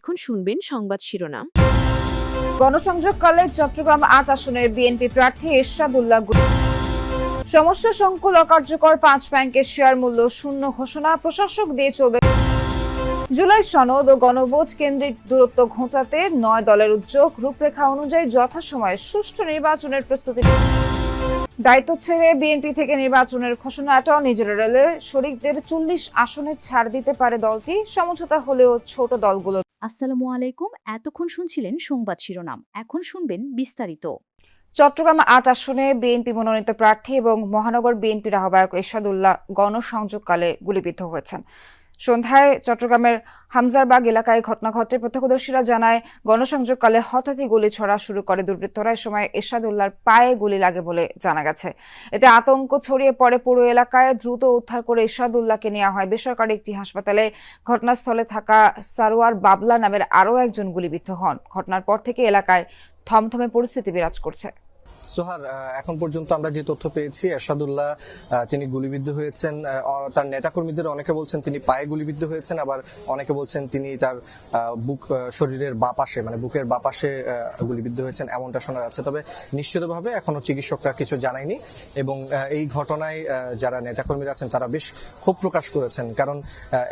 এখন শুনবেন সংবাদ শিরোনাম। গণসংযোগকালে চট্টগ্রাম আট আসনের বিএনপি প্রার্থী এরশাদুল্লাহ সমস্যা সংকুল অকার্যকর পাঁচ ব্যাংকের শেয়ার মূল্য শূন্য ঘোষণা প্রশাসক দিয়ে চলবে। জুলাই সনদ ও গণভোট কেন্দ্রিক দূরত্ব ঘোচাতে নয় দলের উদ্যোগ রূপরেখা অনুযায়ী যথাসময়ে সুষ্ঠু নির্বাচনের প্রস্তুতি। দায়িত্ব ছেড়ে বিএনপি থেকে নির্বাচনের ঘোষণা অ্যাটর্নি জেনারেলের শরিকদের চল্লিশ আসনে ছাড় দিতে পারে দলটি। সমঝোতা হলেও ছোট দলগুলো আসসালামু আলাইকুম। এতক্ষণ শুনছিলেন সংবাদ শিরোনাম। এখন শুনবেন বিস্তারিত। চট্টগ্রাম আট আসনে বিএনপি মনোনীত প্রার্থী এবং মহানগর বিএনপির আহ্বায়ক এরশাদুল্লাহ গণসংযোগকালে গুলিবিদ্ধ হয়েছেন। সন্ধ্যায় চট্টগ্রামের হামজারবাগ এলাকায় ঘটনা ঘটে। প্রত্যক্ষদর্শীরা জানায়, গণসংযোগকালে হঠাৎই গুলি ছড়া শুরু করে দুর্বৃত্তরা। সময় এরশাদুল্লাহর পায়ে গুলি লাগে বলে জানা গেছে। এতে আতঙ্ক ছড়িয়ে পড়ে পুরো এলাকায়। দ্রুত উদ্ধার করে এরশাদুল্লাহকে নেওয়া হয়। বেসরকারি একটি হাসপাতালে ঘটনাস্থলে থাকা সারোয়ার বাবলা নামের আরও একজন গুলিবিদ্ধ হন। ঘটনার পর থেকে এলাকায় থমথমে পরিস্থিতি বিরাজ করছে। সোহার এখন পর্যন্ত আমরা যে তথ্য পেয়েছি, এরশাদুল্লাহ তিনি গুলিবিদ্ধ হয়েছেন তার নেতাকর্মীদের অনেকে বলছেন তিনি পায়ে গুলিবিদ্ধ হয়েছেন, আবার অনেকে বলছেন তিনি তার বুক শরীরের বা পাশে মানে বুকের বা পাশে গুলিবিদ্ধ হয়েছেন এমনটা শোনা যাচ্ছে। তবে নিশ্চিতভাবে এখনও চিকিৎসকরা কিছু জানায়নি এবং এই ঘটনায় যারা নেতাকর্মীরা আছেন তারা বেশ ক্ষোভ প্রকাশ করেছেন। কারণ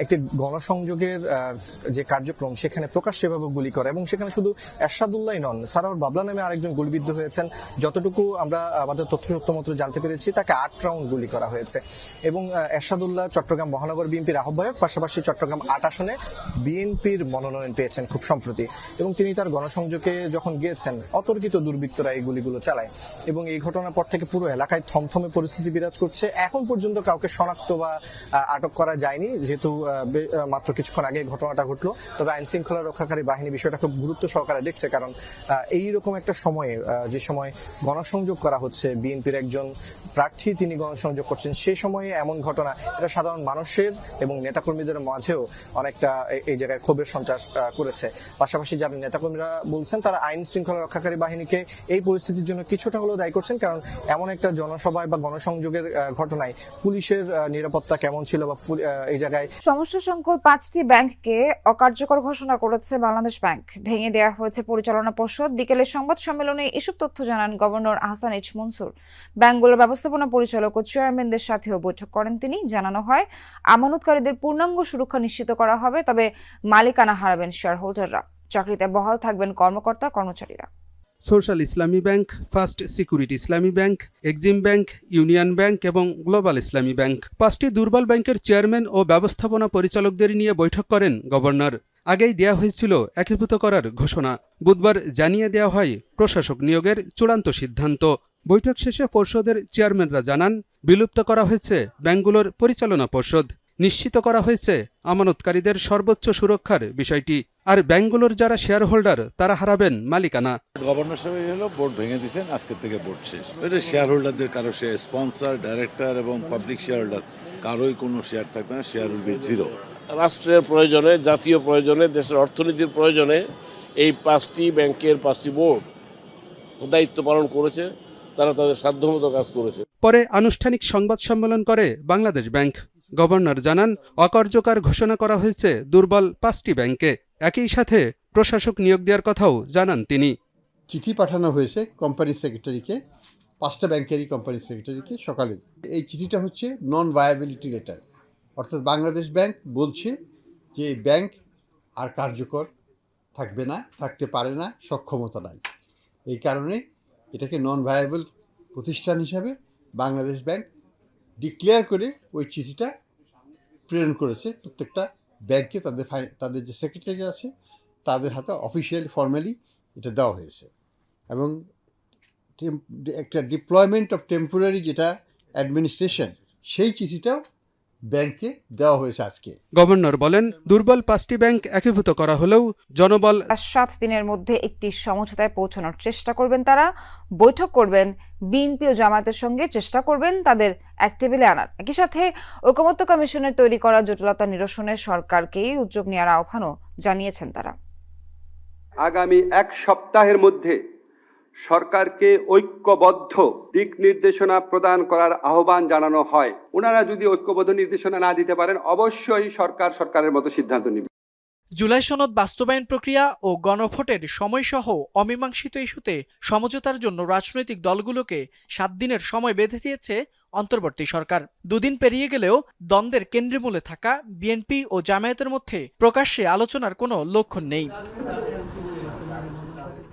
একটি গণসংযোগের যে কার্যক্রম সেখানে প্রকাশ্যভাবে গুলি করে এবং সেখানে শুধু এরশাদুল্লাহ নন, সারাউর বাবলা নামে আরেকজন গুলিবিদ্ধ হয়েছেন। যতটুকু আমরা আমাদের তথ্য সূত্র মতো জানতে পেরেছি, তাকে আট রাউন্ড গুলি করা হয়েছে। এবং এরশাদুল্লাহ চট্টগ্রাম মহানগর বিএনপির আহ্বায়ক, পাশাপাশি চট্টগ্রাম আট আসনে বিএনপির মনোনয়ন পেয়েছেন খুব সম্প্রতি। এবং তিনি তার গণসংযোগে যখন গিয়েছেন, অতর্কিত দুর্বৃত্তরা এই গুলিগুলো চালায়। এবং এই ঘটনার পর থেকে পুরো এলাকায় থমথমে পরিস্থিতি বিরাজ করছে। এখন পর্যন্ত কাউকে শনাক্ত বা আটক করা যায়নি। যেহেতু মাত্র কিছুক্ষণ আগে ঘটনাটা ঘটলো। তবে আইন শৃঙ্খলা রক্ষাকারী বাহিনী বিষয়টা খুব গুরুত্ব সহকারে দেখছে। কারণ এই রকম একটা সময়ে যে সময় গণসংযোগ করা হচ্ছে। বিএনপির একজন প্রার্থী তিনি গণসংযোগ করছেন। সেই সময়ে এমন ঘটনা, এটা সাধারণ মানুষের এবং নেতাকর্মীদের মাঝেও অনেকটা এই জায়গায় ক্ষোভের সঞ্চার করেছে। পাশাপাশি যারা নেতাকর্মীরা বলছেন, তারা আইন শৃঙ্খলা রক্ষাকারী বাহিনীকে এই পরিস্থিতির জন্য কিছুটা হলেও দায়ী করছেন, কারণ এমন একটা জনসভায় বা গণসংযোগের ঘটনায় পুলিশের নিরাপত্তা কেমন ছিল বা এই জায়গায় সমস্যা সংকুল পাঁচটি ব্যাংককে অকার্যকর ঘোষণা করেছে বাংলাদেশ ব্যাংক। ভেঙে দেওয়া হয়েছে পরিচালনা পর্ষদ। বিকেলে সংবাদ সম্মেলনে এসব তথ্য জানান গভর্নর আহসান এইচ মনসুর। ব্যাংকগুলোর ব্যবস্থাপনা পরিচালক ও চেয়ারম্যানদের সাথেও বৈঠক করেন তিনি। জানানো হয়, আমানতকারীদের পূর্ণাঙ্গ সুরক্ষা নিশ্চিত করা হবে, তবে মালিকানা হারাবেন শেয়ার হোল্ডাররা চাকরিতে বহাল থাকবেন কর্মকর্তা, কর্মচারীরা। Social Islami Bank, First Security Islami Bank, Exim Bank, Union Bank এবং গ্লোবাল ইসলামী ব্যাংক। পাঁচটি দুর্বল ব্যাংকের চেয়ারম্যান ও ব্যবস্থাপনা পরিচালকদের নিয়ে বৈঠক করেন গভর্নর। আগেই দেয়া হয়েছিল একীভূত করার ঘোষণা। বুধবার জানিয়ে দেওয়া হয়, প্রশাসক নিয়োগের চূড়ান্ত সিদ্ধান্ত। বৈঠক শেষে পর্ষদের চেয়ারম্যানরা জানান, বিলুপ্ত করা হয়েছে ব্যাংকগুলোর পরিচালনা পর্ষদ। নিশ্চিত করা হয়েছে আমানতকারীদের সর্বোচ্চ সুরক্ষার বিষয়টি। আর ব্যাংকগুলোর যারা শেয়ার হোল্ডার তারা হারাবেন মালিকানা। গভর্নর সাহেব বোর্ড ভেঙে দিয়েছেন আজকে থেকে বোর্ড শেষ। এটা শেয়ার হোল্ডারদের কারও শেয়ার স্পন্সর ডাইরেক্টর এবং পাবলিক শেয়ার হোল্ডার কারোই কোনো শেয়ার থাকবে না শেয়ার উইল বি জিরো রাষ্ট্রের প্রয়োজনে জাতীয় প্রয়োজনে দেশের অর্থনীতির প্রয়োজনে এই পাঁচটি ব্যাংকের পাঁচটি বোর্ড দায়িত্ব পালন করেছে তারা তাদের সাধ্যমতো কাজ করেছে। পরে আনুষ্ঠানিক সংবাদ সম্মেলন করে বাংলাদেশ ব্যাংক। গভর্নর জানান অকার্যকর ঘোষণা করা হয়েছে দুর্বল পাঁচটি ব্যাংকে। একই সাথে প্রশাসক নিয়োগ দেওয়ার কথাও জানান তিনি। চিঠি পাঠানো হয়েছে কোম্পানি সেক্রেটারিকে পাঁচটা ব্যাংকেরই কোম্পানি সেক্রেটারিকে সকালে। এই চিঠিটা হচ্ছে নন ভায়াবিলিটি লেটার অর্থাৎ বাংলাদেশ ব্যাংক বলছে যে ব্যাংক আর কার্যকর থাকবে না, থাকতে পারে না, সক্ষমতা নাই। এই কারণে এটাকে নন ভায়াবল প্রতিষ্ঠান হিসাবে বাংলাদেশ ব্যাংক ডিক্লেয়ার করে ওই চিঠিটা প্রেরণ করেছে। প্রত্যেকটা ব্যাংকে তাদের তাদের যে সেক্রেটারি আছে, তাদের হাতে অফিসিয়াল ফর্মালি এটা দেওয়া হয়েছে। এবং একটা ডিপ্লয়মেন্ট অফ টেম্পোরারি যেটা অ্যাডমিনিস্ট্রেশন সেই চিঠিটাও ব্যাংকে দেওয়া হয়েছে আজকে। গভর্নর বলেন দুর্বল পাঁচটি ব্যাংক একীভূত করা হলেও জনবল আর সাত দিনের মধ্যে একটি সমঝোতায় পৌঁছানোর চেষ্টা করবেন তারা বৈঠক করবেন বিএনপি ও জামায়াতের সঙ্গে চেষ্টা করবেন তাদের এক টেবিলে আনার। একই সাথে ঐকমত্য কমিশনের তৈরি করা জটিলতা নিরসনে সরকারকেই উদ্যোগ নেওয়ার আহ্বানও জানিয়েছেন তারা। আগামী এক সপ্তাহের মধ্যে সরকারকে ঐক্যবদ্ধ দিক নির্দেশনা প্রদান করার আহ্বান জানানো হয়। ওনারা যদি ঐক্যবদ্ধ নির্দেশনা না দিতে পারেন, অবশ্যই সরকার সরকারের মতো সিদ্ধান্ত নেবে। জুলাই সনদ বাস্তবায়ন প্রক্রিয়া ও গণভোটের সময়সহ অমীমাংসিত ইস্যুতে সমঝোতার জন্য রাজনৈতিক দলগুলোকে সাত দিনের সময় বেঁধে দিয়েছে অন্তর্বর্তী সরকার। দুদিন পেরিয়ে গেলেও দ্বন্দ্বের কেন্দ্রমূলে থাকা বিএনপি ও জামায়াতের মধ্যে প্রকাশ্যে আলোচনার কোনো লক্ষণ নেই।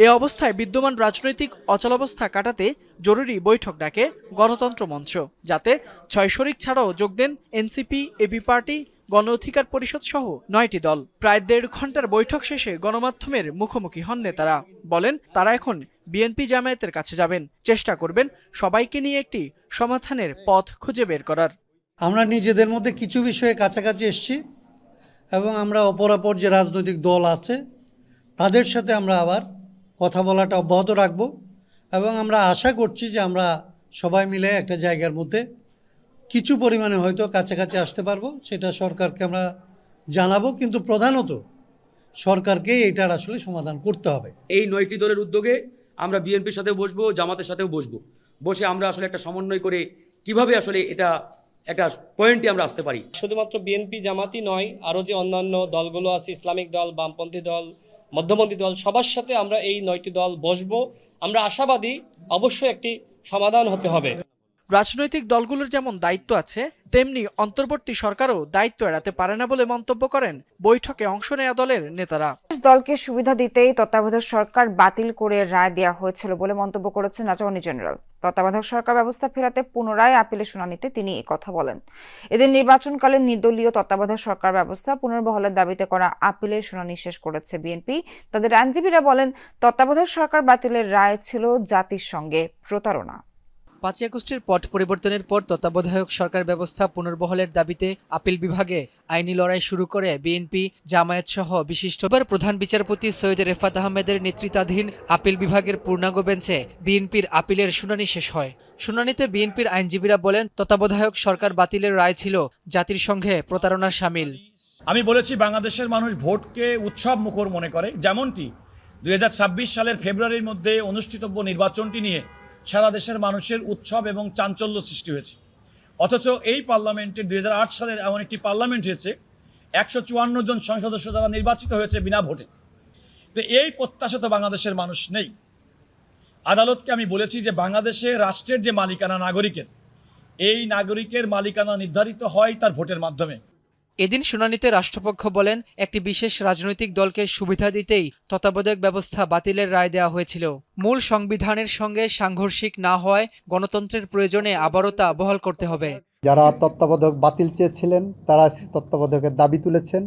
এ অবস্থায় বিদ্যমান রাজনৈতিক অচলাবস্থা কাটাতে জরুরি বৈঠক ডাকে গণতন্ত্র মঞ্চ, যাতে ছয় শরিক ছাড়াও যোগ দেন এনসিপি এবি পার্টি, গণ অধিকার পরিষদ সহ নয়টি দল। প্রায় দেড় ঘণ্টার বৈঠক শেষে গণমাধ্যমের মুখোমুখি হন নেতারা। বলেন, তারা এখন বিএনপি জামায়াতের কাছে যাবেন। চেষ্টা করবেন সবাইকে নিয়ে একটি সমাধানের পথ খুঁজে বের করার। আমরা নিজেদের মধ্যে কিছু বিষয়ে কাছাকাছি এসেছি এবং আমরা অপরাপর যে রাজনৈতিক দল আছে, তাদের সাথে আমরা আবার কথা বলাটা অব্যাহত রাখব এবং আমরা আশা করছি যে আমরা সবাই মিলে একটা জায়গার মধ্যে কিছু পরিমাণে হয়তো কাছাকাছি আসতে পারব সেটা সরকারকে আমরা জানাব। কিন্তু প্রধানত সরকারকে এটার আসলে সমাধান করতে হবে। এই নয়টি দলের উদ্যোগে আমরা বিএনপির সাথেও বসবো জামাতের সাথেও বসবো। বসে আমরা আসলে একটা সমন্বয় করে কীভাবে আসলে এটা একটা পয়েন্টে আমরা আসতে পারি। শুধুমাত্র বিএনপি জামাতি নয় আরও যে অন্যান্য দলগুলো আছে ইসলামিক দল বামপন্থী দল মধ্যপন্থী দল, সবার সাথে আমরা এই নয়টি দল বসবো। আমরা আশাবাদী, অবশ্যই একটি সমাধান হতে হবে। রাজনৈতিক দলগুলোর যেমন দায়িত্ব আছে, তেমনি অন্তর্বর্তী সরকারও দায়িত্ব এড়াতে পারে না বলে মন্তব্য করেন বৈঠকে অংশ নেয়া দলের নেতারা। দলকে সুবিধা দিতেই তত্ত্বাবধায়ক সরকার বাতিল করে রায় দেওয়া হয়েছিল বলে মন্তব্য করেছেন অ্যাটর্নি জেনারেল। তত্ত্বাবধায়ক সরকার ব্যবস্থা ফেরাতে পুনরায় আপিলের শুনানিতে তিনি কথা বলেন। এদের নির্বাচনকালে নির্দলীয় তত্ত্বাবধায়ক সরকার ব্যবস্থা পুনর্বহলের দাবিতে করা আপিলের শুনানি শেষ করেছে বিএনপি। তাদের আইনজীবীরা বলেন, তত্ত্বাবধায়ক সরকার বাতিলের রায় ছিল জাতির সঙ্গে প্রতারণা। পাঁচই আগস্টের পট পরিবর্তনের পর তত্ত্বাবধায়ক সরকার ব্যবস্থা পুনর্বহলের দাবিতে আপিল বিভাগে আইনি লড়াই শুরু করে বিএনপি, জামায়াত সহ বিশিষ্ট প্রধান বিচারপতি সৈয়দ রেফাত আহমেদের নেতৃত্বাধীন আপিল বিভাগের পূর্ণাঙ্গ বেঞ্চে বিএনপির আপিলের শুনানি শেষ হয়। শুনানিতে বিএনপির আইনজীবীরা বলেন, তত্ত্বাবধায়ক সরকার বাতিলের রায় ছিল জাতির সঙ্গে প্রতারণার সামিল। আমি বলেছি, বাংলাদেশের মানুষ ভোটকে উৎসব মুখর মনে করে। যেমনটি দুই হাজার ছাব্বিশ সালের ফেব্রুয়ারির মধ্যে অনুষ্ঠিতব্য নির্বাচনটি নিয়ে সারা দেশের মানুষের উৎসব এবং চাঞ্চল্য সৃষ্টি হয়েছে। অথচ এই পার্লামেন্টে দু হাজার আট সালের এমন একটি পার্লামেন্ট হয়েছে, একশো চুয়ান্ন জন সংসদ সদস্য দ্বারা নির্বাচিত হয়েছে বিনা ভোটে। তো এই প্রত্যাশা তো বাংলাদেশের মানুষ নেই। আদালতকে আমি বলেছি যে বাংলাদেশে রাষ্ট্রের যে মালিকানা নাগরিকের, এই নাগরিকের মালিকানা নির্ধারিত হয় তার ভোটের মাধ্যমে। এদিন শুনানিতে রাষ্ট্রপক্ষ বলেন, একটি বিশেষ রাজনৈতিক দলকে সুবিধা দিতেই তত্ত্বাবধায়ক ব্যবস্থা বাতিলের রায় দেওয়া হয়েছিল। মূল সংবিধানের সঙ্গে সাংঘর্ষিক না হয় গণতন্ত্রের প্রয়োজনে আবারও তা বহাল করতে হবে। যারা তত্ত্বাবধায়ক বাতিল চেয়েছিলেন, তারা তত্ত্বাবধায়কের দাবি তুলেছেন।